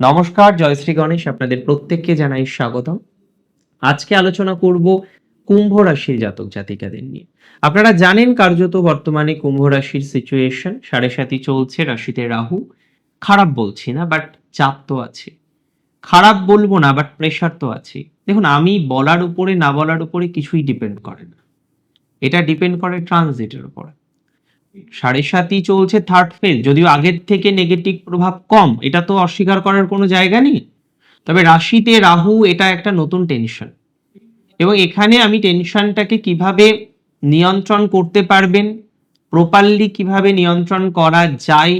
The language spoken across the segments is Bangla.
নমস্কার জয়শ্রী গণেশ, আপনাদের প্রত্যেককে জানাই স্বাগতম। আজকে আলোচনা করব কুম্ভ রাশির জাতক জাতিকাদের নিয়ে। আপনারা জানেন কার্যত বর্তমানে কুম্ভ রাশির সিচুয়েশন সাড়ে সাতি চলছে, রাশিতে রাহু। খারাপ বলছি না বাট চাপ তো আছে। খারাপ বলব না বাট প্রেশার তো আছে। দেখুন, আমি বলার উপরে, না বলার উপরে কিছুই ডিপেন্ড করে না। এটা ডিপেন্ড করে ট্রানজিটের উপরে। সাড়ে সাতই চলছে থার্ড ফেজ যদিও আগের থেকে নেগেটিভ প্রভাব কম, এটা তো অস্বীকার করার কোনো জায়গা নেই। তবে রাশিতে রাহু এটা একটা নতুন টেনশন এবং এখানে আমি টেনশনটাকে কীভাবে নিয়ন্ত্রণ করতে পারবেন প্রপারলি কীভাবে নিয়ন্ত্রণ করা যায়,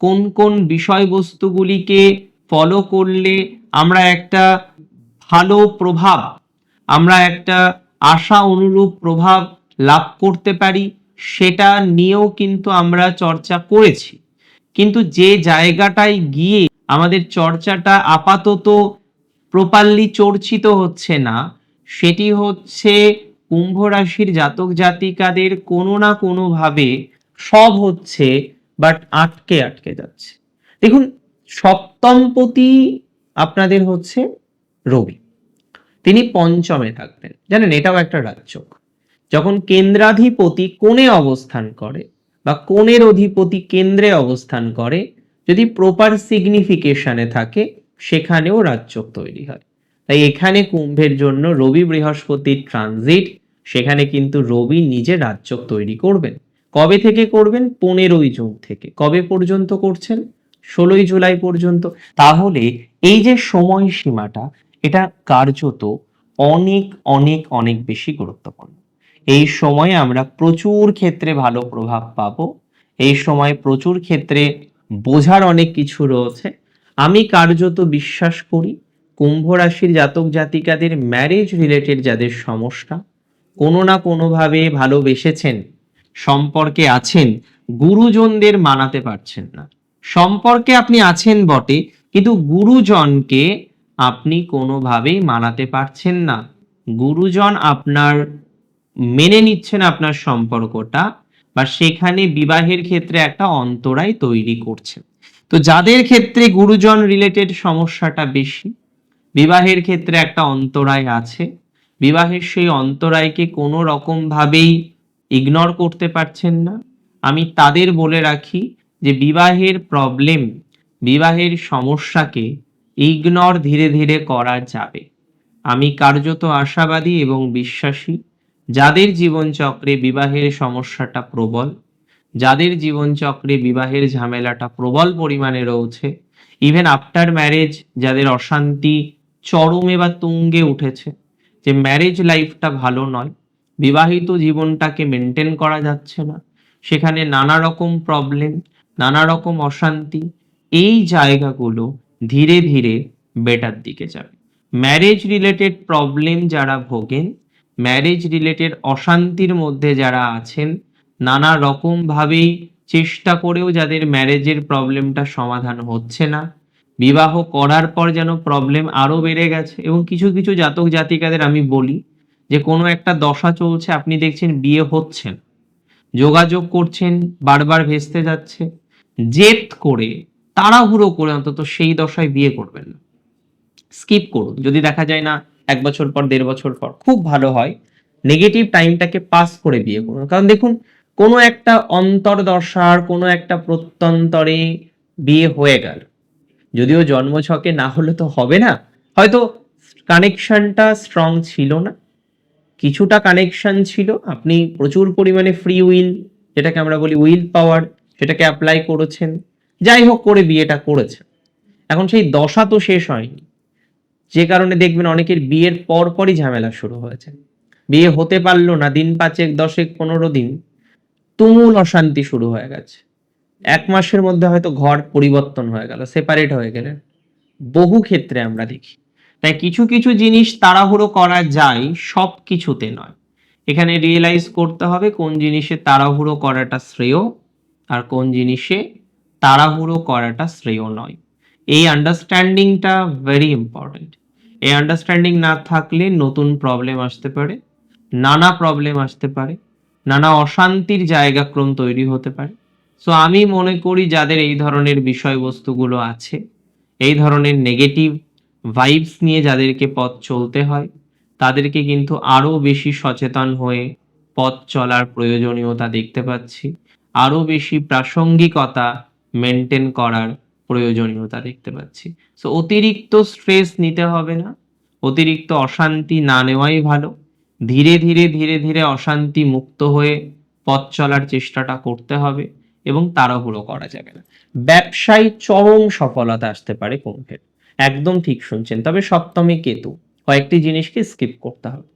কোন কোন বিষয়বস্তুগুলিকে ফলো করলে আমরা একটা ভালো প্রভাব, আমরা একটা আশা অনুরূপ প্রভাব লাভ করতে পারি সেটা নিয়েও কিন্তু আমরা চর্চা করেছি। কিন্তু যে জায়গাটায় গিয়ে আমাদের চর্চাটা আপাতত প্রপারলি চর্চিত হচ্ছে না, সেটি হচ্ছে কুম্ভ রাশির জাতক জাতিকাদের কোনো না কোনোভাবে সব হচ্ছে বাট আটকে আটকে যাচ্ছে। দেখুন, সপ্তমপতি আপনাদের হচ্ছে রবি। তিনি পঞ্চমে থাকবেন। জানেন, এটাও একটা রাজ্যক যখন কেন্দ্রাধিপতি কোণে অবস্থান করে বা কোণের অধিপতি কেন্দ্রে অবস্থান করে, যদি প্রপার সিগনিফিকেশনে থাকে, সেখানেও রাজ্যক তৈরি হয়। তাই এখানে কুম্ভের জন্য রবি বৃহস্পতির ট্রানজিট সেখানে কিন্তু রবি নিজে রাজ্যক তৈরি করবেন। কবে থেকে করবেন? পনেরোই জুন থেকে। কবে পর্যন্ত করছেন? ষোলোই জুলাই পর্যন্ত। তাহলে এই যে সময়সীমাটা, এটা কার্যত অনেক অনেক অনেক বেশি গুরুত্বপূর্ণ। এই সময়ে আমরা প্রচুর ক্ষেত্রে ভালো প্রভাব পাবো। এই সময় প্রচুর ক্ষেত্রে বোঝার অনেক কিছু রয়েছে। আমি কার্যত বিশ্বাস করি, কুম্ভ রাশির জাতক জাতিকাদের ম্যারেজ রিলেটেড যাদের সমস্যা, কোনো না কোনোভাবে ভালোবেসেছেন, সম্পর্কে আছেন, গুরুজনদের মানাতে পারছেন না। সম্পর্কে আপনি আছেন বটে, কিন্তু গুরুজনকে আপনি কোনোভাবেই মানাতে পারছেন না। গুরুজন আপনার মেনে নিচ্ছেন আপনার সম্পর্কটা বা সেখানে বিবাহের ক্ষেত্রে একটা অন্তরায় তৈরি করছে। তো যাদের ক্ষেত্রে গুরুজন রিলেটেড সমস্যাটা বেশি, বিবাহের ক্ষেত্রে একটা অন্তরায় আছে, বিবাহের সেই অন্তরায়কে কোনো রকম ভাবেই ইগনোর করতে পারছেন না। আমি তাদের বলে রাখি যে বিবাহের প্রবলেম বিবাহের সমস্যাকে ইগনোর ধীরে ধীরে করা যাবে। আমি কার্যত আশাবাদী এবং বিশ্বাসী। যাদের জীবনচক্রে বিবাহের সমস্যাটা প্রবল, যাদের জীবনচক্রে বিবাহের ঝামেলাটা প্রবল পরিমাণে রয়েছে ইভেন আফটার ম্যারেজ যাদের অশান্তি চরমে বা তুঙ্গে উঠেছে, যে ম্যারেজ লাইফটা ভালো নয়, বিবাহিত জীবনটাকে মেনটেন করা যাচ্ছে না, সেখানে নানা রকম প্রবলেম নানা রকম অশান্তি, এই জায়গাগুলো ধীরে ধীরে বেটার দিকে যাবে। ম্যারেজ রিলেটেড প্রবলেম যারা ভোগেন ম্যারেজ রিলেটেড অশান্তির মধ্যে যারা আছেন, নানা রকম ভাবেই চেষ্টা করেও যাদের ম্যারেজের প্রবলেমটা সমাধান হচ্ছে না। বিবাহ করার পর যেন প্রবলেম আরও বেড়ে গেছে এবং কিছু কিছু জাতক জাতিকাদের আমি বলি যে, কোনো একটা দশা চলছে, আপনি দেখছেন বিয়ে হচ্ছেন যোগাযোগ করছেন, বারবার ভেস্তে যাচ্ছে। জেদ করে, তাড়াহুড়ো করে অন্তত সেই দশায় বিয়ে করবেন না। স্কিপ করুন। যদি দেখা যায় না এক বছর পর, দেড় বছর পর, খুব ভালো হয়। নেগেটিভ টাইমটাকে পাস করে বিয়ে করুন। কারণ দেখুন, কোনো একটা অন্তর্দশার, কোনো একটা প্রত্যন্তরে বিয়ে হয়ে গেল। যদিও জন্মছকে না হলে তো হবে না। হয়তো কানেকশনটা স্ট্রং ছিল না। কিছুটা কানেকশন ছিল। আপনি প্রচুর পরিমাণে ফ্রি উইল যেটাকে আমরা বলি উইল পাওয়ার সেটাকে অ্যাপ্লাই করেছেন। যাই হোক, করে বিয়েটা করেছেন। এখন সেই দশা তো শেষ হয়নি। যে কারণে দেখবেন অনেকের বিয়ের পর পরই ঝামেলা শুরু হয়েছে। বিয়ে হতে পারল না, দিন পাঁচেক, দশেক, পনেরো দিন, তুমুল অশান্তি শুরু হয়ে গেছে। এক মাসের মধ্যে হয়তো ঘর পরিবর্তন হয়ে গেল সেপারেট হয়ে গেলেন। বহু ক্ষেত্রে আমরা দেখি। তাই কিছু কিছু জিনিস তাড়াহুড়ো করা যায় সব কিছুতে নয়। এখানে রিয়েলাইজ করতে হবে কোন জিনিসে তাড়াহুড়ো করাটা শ্রেয় আর কোন জিনিসে তাড়াহুড়ো করাটা শ্রেয় নয়। এই আন্ডারস্ট্যান্ডিংটা ভেরি ইম্পর্টেন্ট এই আন্ডারস্ট্যান্ডিং না থাকলে নতুন প্রবলেম আসতে পারে, নানা প্রবলেম আসতে পারে, নানা অশান্তির জায়গাক্রম তৈরি হতে পারে। সো আমি মনে করি যাদের এই ধরনের বিষয়বস্তুগুলো আছে, এই ধরনের নেগেটিভ ভাইবস নিয়ে যাদেরকে পথ চলতে হয়, তাদেরকে কিন্তু আরও বেশি সচেতন হয়ে পথ চলার প্রয়োজনীয়তা দেখতে পাচ্ছি। আরও বেশি প্রাসঙ্গিকতা মেনটেন করার প্রয়োজনীয়তা দেখতে পাচ্ছি। সো অতিরিক্ত স্ট্রেস নিতে হবে না। অতিরিক্ত অশান্তি না নেওয়াই ভালো। ধীরে ধীরে ধীরে ধীরে অশান্তি মুক্ত হয়ে পথ চলার চেষ্টাটা করতে হবে এবং তাড়াহুড়ো করা যাবে না। ব্যবসায় চরম সফলতা আসতে পারে কুম্ভের। একদম ঠিক শুনছেন। তবে সপ্তমে কেতু, কয়েকটি জিনিসকে স্কিপ করতে হবে।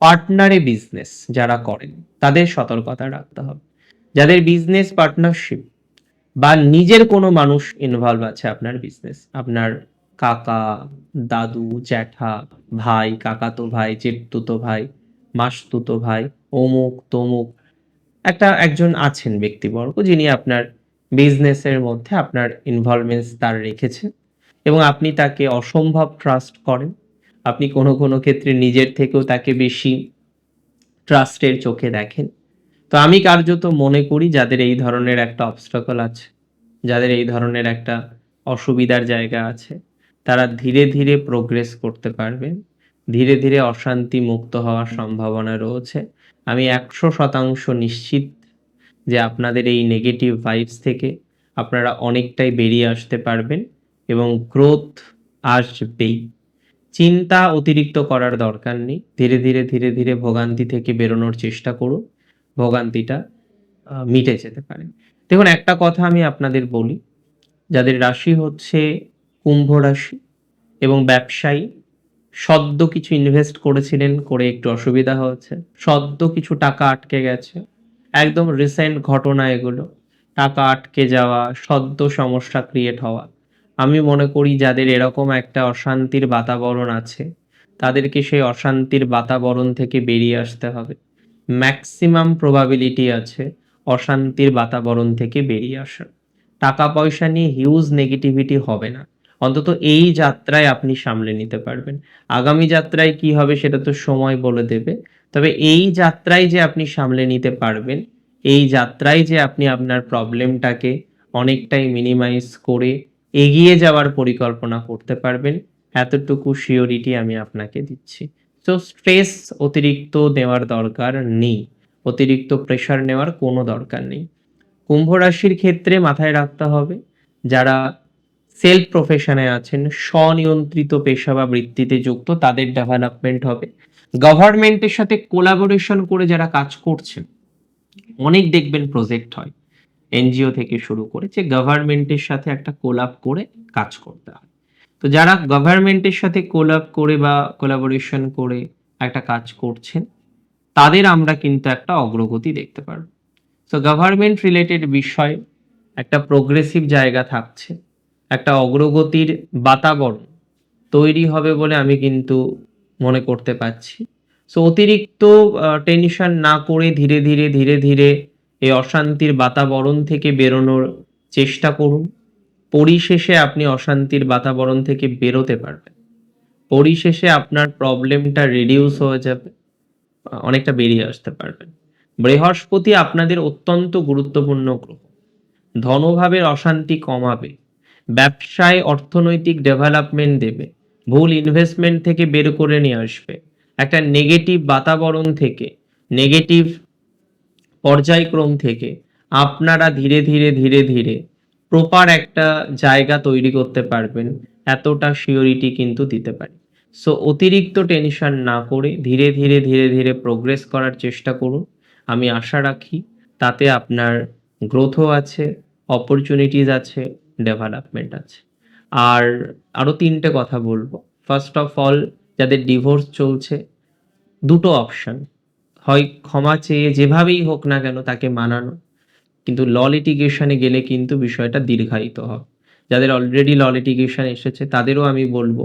পার্টনারে বিজনেস যারা করেন, তাদের সতর্কতা রাখতে হবে। যাদের বিজনেস পার্টনারশিপ বা নিজের কোনো মানুষ ইনভলভ আছে আপনার বিজনেস আপনার কাকা, দাদু, জ্যাঠা, ভাই, কাকাতো ভাই, জেঠতুতো ভাই, মাসতুতো ভাই, অমুক, তমুক, একটা একজন আছেন ব্যক্তিবর্গ যিনি আপনার বিজনেসের মধ্যে আপনার ইনভলভমেন্টস তার রেখেছেন এবং আপনি তাকে অসম্ভব ট্রাস্ট করেন। আপনি কোনো কোনো ক্ষেত্রে নিজের থেকেও তাকে বেশি ট্রাস্টের চোখে দেখেন। তো আমি কার্যত মনে করি যাদের এই ধরনের একটা অবস্ট্রাকল আছে, যাদের এই ধরনের একটা অসুবিধার জায়গা আছে, তারা ধীরে ধীরে প্রোগ্রেস করতে পারবেন। ধীরে ধীরে অশান্তি মুক্ত হওয়ার সম্ভাবনা রয়েছে। আমি একশো শতাংশ নিশ্চিত যে আপনাদের এই নেগেটিভ ভাইবস থেকে আপনারা অনেকটাই বেরিয়ে আসতে পারবেন এবং গ্রোথ আসবেই। চিন্তা অতিরিক্ত করার দরকার নেই। ধীরে ধীরে ধীরে ধীরে ভোগান্তি থেকে বেরোনোর চেষ্টা করুন। ভোগান্তিটা মিটে যেতে পারে। দেখুন, একটা কথা আমি আপনাদের বলি, যাদের রাশি হচ্ছে কুম্ভ রাশি এবং ব্যবসায়ী, সদ্য কিছু ইনভেস্ট করেছিলেন, করে একটু অসুবিধা হয়েছে, সদ্য কিছু টাকা আটকে গেছে, একদম রিসেন্ট ঘটনা এগুলো, টাকা আটকে যাওয়া, সদ্য সমস্যা ক্রিয়েট হওয়া। আমি মনে করি যাদের এরকম একটা অশান্তির বাতাবরণ আছে, তাদেরকে সেই অশান্তির বাতাবরণ থেকে বেরিয়ে আসতে হবে। ম্যাক্সিমাম প্রবাবিলিটি আছে অশান্তির বাতাবরণ থেকে বেরিয়ে আসার। টাকা পয়সা নিয়ে হিউজ নেগেটিভিটি হবে না। অন্তত এই যাত্রায় আপনি সামলে নিতে পারবেন। আগামী যাত্রায় কি হবে সেটা তো সময় বলে দেবে। তবে এই যাত্রায় যে আপনি সামলে নিতে পারবেন, এই যাত্রায় যে আপনি আপনার প্রবলেমটাকে অনেকটাই মিনিমাইজ করে এগিয়ে যাওয়ার পরিকল্পনা করতে পারবেন, এতটুকু শিওরিটি আমি আপনাকে দিচ্ছি। তো স্ট্রেস অতিরিক্ত নেওয়ার দরকার নেই। অতিরিক্ত প্রেশার নেওয়ার কোনো দরকার নেই। কুম্ভ রাশির ক্ষেত্রে মাথায় রাখতে হবে, যারা সেলফ প্রফেশনে আছেন, স্বনিয়ন্ত্রিত পেশা বা বৃত্তিতে যুক্ত, তাদের ডেভেলপমেন্ট হবে। গভর্নমেন্টের সাথে কোলাবোরেশন করে যারা কাজ করছেন, অনেক দেখবেন প্রজেক্ট হয়। এনজিও থেকে শুরু করে যে গভর্নমেন্টের সাথে একটা কোলাপ করে কাজ করতে হয়। তো যারা গভর্নমেন্টের সাথে কোলাপ করে বা কোলাবোরেশন করে একটা কাজ করছেন, তাদের আমরা কিন্তু একটা অগ্রগতি দেখতে পারব। সো গভর্নমেন্ট রিলেটেড বিষয়, একটা প্রোগ্রেসিভ জায়গা থাকছে, একটা অগ্রগতির বাতাবরণ তৈরি হবে বলে আমি কিন্তু মনে করতে পারছি। সো অতিরিক্ত টেনশন না করে ধীরে ধীরে ধীরে ধীরে এই অশান্তির বাতাবরণ থেকে বেরোনোর চেষ্টা করুন। পরিশেষে আপনি অশান্তির বাতাবরণ থেকে বেরোতে পারবেন। পরিশেষে আপনার প্রবলেমটা রিডিউস হয়ে যাবে, অনেকটা বেরিয়ে আসতে পারবেন। বৃহস্পতি আপনাদের অত্যন্ত গুরুত্বপূর্ণ গ্রহ। ধনভাবের অশান্তি কমাবে, ব্যবসায় অর্থনৈতিক ডেভেলপমেন্ট দেবে, ভুল ইনভেস্টমেন্ট থেকে বের করে নিয়ে আসবে। একটা নেগেটিভ বাতাবরণ থেকে নেগেটিভ পর্যায়ক্রম থেকে আপনারা ধীরে ধীরে ধীরে ধীরে প্রপার একটা জায়গা তৈরি করতে পারবেন, এতটা শিওরিটি কিন্তু দিতে পারি। সো অতিরিক্ত টেনশন না করে ধীরে ধীরে ধীরে ধীরে প্রোগ্রেস করার চেষ্টা করুন। আমি আশা রাখি তাতে আপনার গ্রোথও আছে অপরচুনিটিস আছে ডেভেলপমেন্ট আছে। আর আরও তিনটে কথা বলব। ফার্স্ট অফ অল যাদের ডিভোর্স চলছে, দুটো অপশন হয় ক্ষমা চেয়ে যেভাবেই হোক না কেন তাকে মানানো কিন্তু ল লিটিগেশনে গেলে কিন্তু বিষয়টা দীর্ঘায়িত হবে যাদের অলরেডি ল লিটিগেশন এসেছে, তাদেরও আমি বলব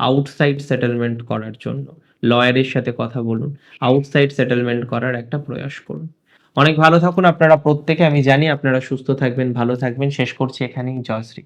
আউটসাইড সেটেলমেন্ট করার জন্য। লয়ারের সাথে কথা বলুন আউটসাইড সেটেলমেন্ট করার একটা প্রয়াস করুন। অনেক ভালো থাকুন, আপনারা প্রত্যেকে, আমি জানি আপনারা সুস্থ থাকবেন, ভালো থাকবেন। শেষ করছি এখানেই, জয় শ্রী